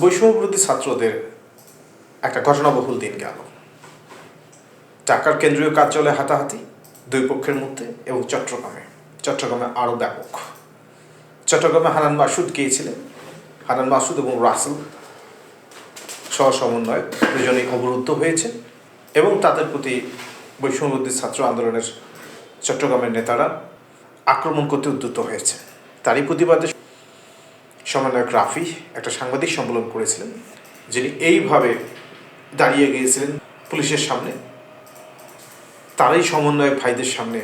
বৈষম্যবিরোধী ছাত্রদের একটা ঘটনাবহুল দিন গেল। ঢাকার কেন্দ্রীয় কার্যালয়ে হাতাহাতি, দুই পক্ষের মধ্যে এবং চট্টগ্রামে। চট্টগ্রামে আরও ব্যাপক। চট্টগ্রামে হানান মাসুদ গিয়েছিলেন। হানান মাসুদ এবং রাসেল সহ সমন্বয়ক দুজনেই অবরুদ্ধ হয়েছে এবং তাদের প্রতি বৈষম্যবিরোধী ছাত্র আন্দোলনের চট্টগ্রামের নেতারা আক্রমণ করতে উদ্যুত হয়েছে তারই প্রতিবাদে সমন্বয়ক রাফি একটা সাংবাদিক সম্মেলন করেছিলেন, যিনি এইভাবে দাঁড়িয়ে গিয়েছিলেন পুলিশের সামনে। তারই সমন্বয়ক ভাইদের সামনে,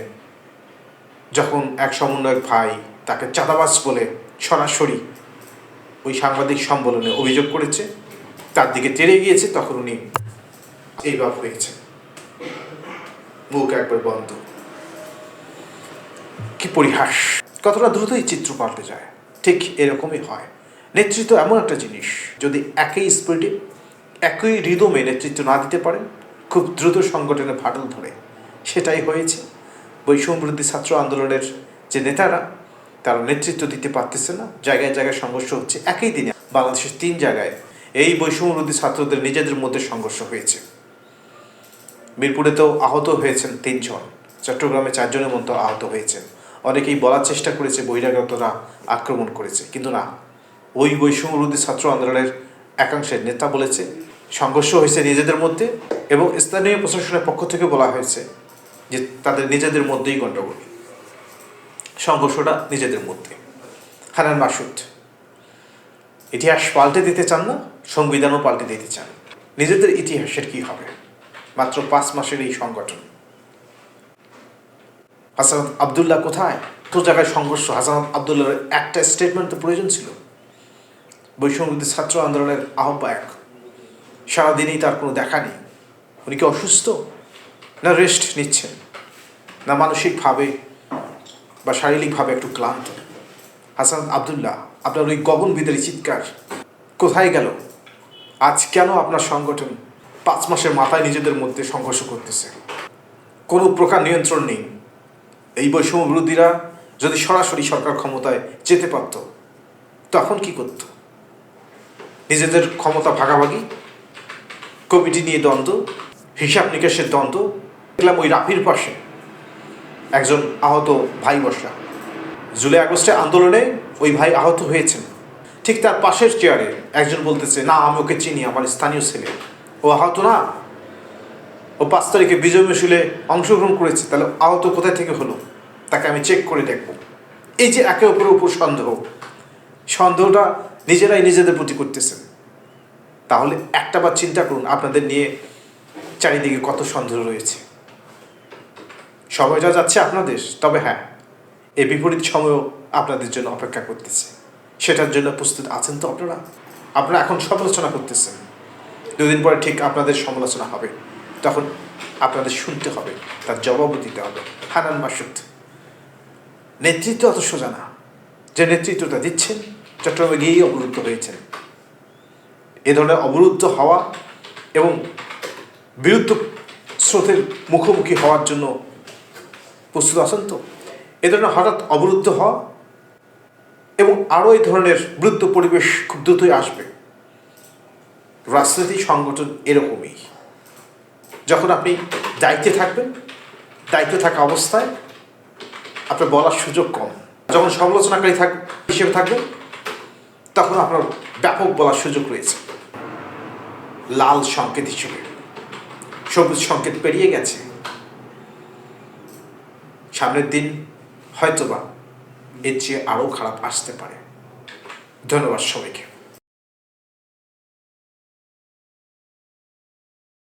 যখন এক সমন্বয়ক ভাই তাকে চাঁদাবাস বলে সরাসরি ওই সাংবাদিক সম্মেলনে অভিযোগ করেছে, তার দিকে তেড়ে গিয়েছে, তখন উনি এইভাবে হয়েছে। মুখ একবার বন্ধ। কি পরিহাস। কতটা দ্রুতই চিত্র পাল্টে যায়। ঠিক এরকমই হয়। নেতৃত্ব এমন একটা জিনিস, যদি একই স্পিডে একই রিদমে নেতৃত্ব না দিতে পারেন, খুব দ্রুত সংগঠনে ফাটল ধরে। সেটাই হয়েছে। বৈষম্যবিরোধী ছাত্র আন্দোলনের যে নেতারা, তারা নেতৃত্ব দিতে পারতেছে না। জায়গায় জায়গায় সংঘর্ষ হচ্ছে। একই দিনে বাংলাদেশের তিন জায়গায় এই বৈষম্যবিরোধী ছাত্রদের নিজেদের মধ্যে সংঘর্ষ হয়েছে। মিরপুরেতেও আহত হয়েছেন তিনজন। চট্টগ্রামে চারজনের মতো আহত হয়েছেন। অনেকেই বলার চেষ্টা করেছে বহিরাগতরা আক্রমণ করেছে। কিন্তু না, ওই বৈষম্যবিরোধী ছাত্র আন্দোলনের একাংশের নেতা বলেছে, সংঘর্ষ হয়েছে নিজেদের মধ্যে এবং স্থানীয় প্রশাসনের পক্ষ থেকে বলা হয়েছে যে তাদের নিজেদের মধ্যেই গণ্ডগোল। সংঘর্ষটা নিজেদের মধ্যে। হানান মাসুদ, ইতিহাস পাল্টে দিতে চান না, সংবিধানও পাল্টে দিতে চান। নিজেদের ইতিহাসের কি হবে? মাত্র পাঁচ মাসের এই সংগঠন। হাসান আবদুল্লাহ কোথায়? তো জায়গায় সংঘর্ষ। হাসান আবদুল্লাহর একটা স্টেটমেন্ট প্রয়োজন ছিল। বৈষম্যবিরোধী ছাত্র আন্দোলনের আহ্বায়ক। সারাদিনই তার কোনো দেখা নেই। উনি কি অসুস্থ? না রেস্ট নিচ্ছেন? না মানসিকভাবে বা শারীরিকভাবে একটু ক্লান্ত? হাসান আবদুল্লাহ, আপনার ওই গগন গগনবিদারী চিৎকার কোথায় গেল? আজ কেন আপনার সংগঠন পাঁচ মাসের মাথায় নিজেদের মধ্যে সংঘর্ষ করতেছে? কোনো প্রকার নিয়ন্ত্রণ নেই। এই বৈষম্য বিরোধীরা যদি সরাসরি সরকার ক্ষমতায় যেতে পারত, তখন কি করত? নিজেদের ক্ষমতা ভাগাভাগি, কমিটি নিয়ে দ্বন্দ্ব, হিসাব নিকাশের দ্বন্দ্ব, দেখলাম ওই রাফির পাশে একজন আহত ভাই বসা। জুলাই আগস্টে আন্দোলনে ওই ভাই আহত হয়েছেন। ঠিক তার পাশের চেয়ারে একজন বলতেছে, না, আমি ওকে চিনি, আমার স্থানীয় ছেলে। ও আহত না? ও পাঁচ তারিখে বিজয় মিছিলে অংশগ্রহণ করেছে, তাহলে আহত কোথায় থেকে হলো? তাকে আমি চেক করে দেখব। এই যে একে অপরের উপর সন্দেহ, সন্দেহটা নিজেরাই নিজেদের প্রতি করতেছেন। তাহলে একটা বার চিন্তা করুন, আপনাদের নিয়ে চারিদিকে কত সন্দেহ রয়েছে। সময়টা যাচ্ছে আপনাদের তবে হ্যাঁ এই বিপরীত সময়ও আপনাদের জন্য অপেক্ষা করতেছে। সেটার জন্য প্রস্তুত আছেন তো আপনারা? আপনারা এখন সমালোচনা করতেছেন। দুদিন পরে ঠিক আপনাদের সমালোচনা হবে। তখন আপনাদের শুনতে হবে, তার জবাবও দিতে হবে। হানান মাসুদ, নেতৃত্ব অত সোজা না। যে নেতৃত্বটা দিচ্ছেন, চট্টগ্রামে গিয়েই অবরুদ্ধ হয়েছেন। এ ধরনের অবরুদ্ধ হওয়া এবং বিরুদ্ধ স্রোতের মুখোমুখি হওয়ার জন্য প্রস্তুত আছেন তো? এ ধরনের হঠাৎ অবরুদ্ধ হওয়া এবং আরও এই ধরনের বৃদ্ধ পরিবেশ খুব দ্রুতই আসবে। রাজনৈতিক সংগঠন এরকমই। যখন আপনি দায়িত্বে থাকবেন, দায়িত্বে থাকা অবস্থায় আপনার বলার সুযোগ কম। যখন সমালোচনাকারী থাক হিসেবে থাকবেন, তখন আপনার ব্যাপক বলার সুযোগ রয়েছে। লাল সংকেত হিসেবে। সবুজ সংকেত পেরিয়ে গেছে। সামনের দিন হয়তোবা এর চেয়ে আরও খারাপ আসতে পারে। ধন্যবাদ সবাইকে।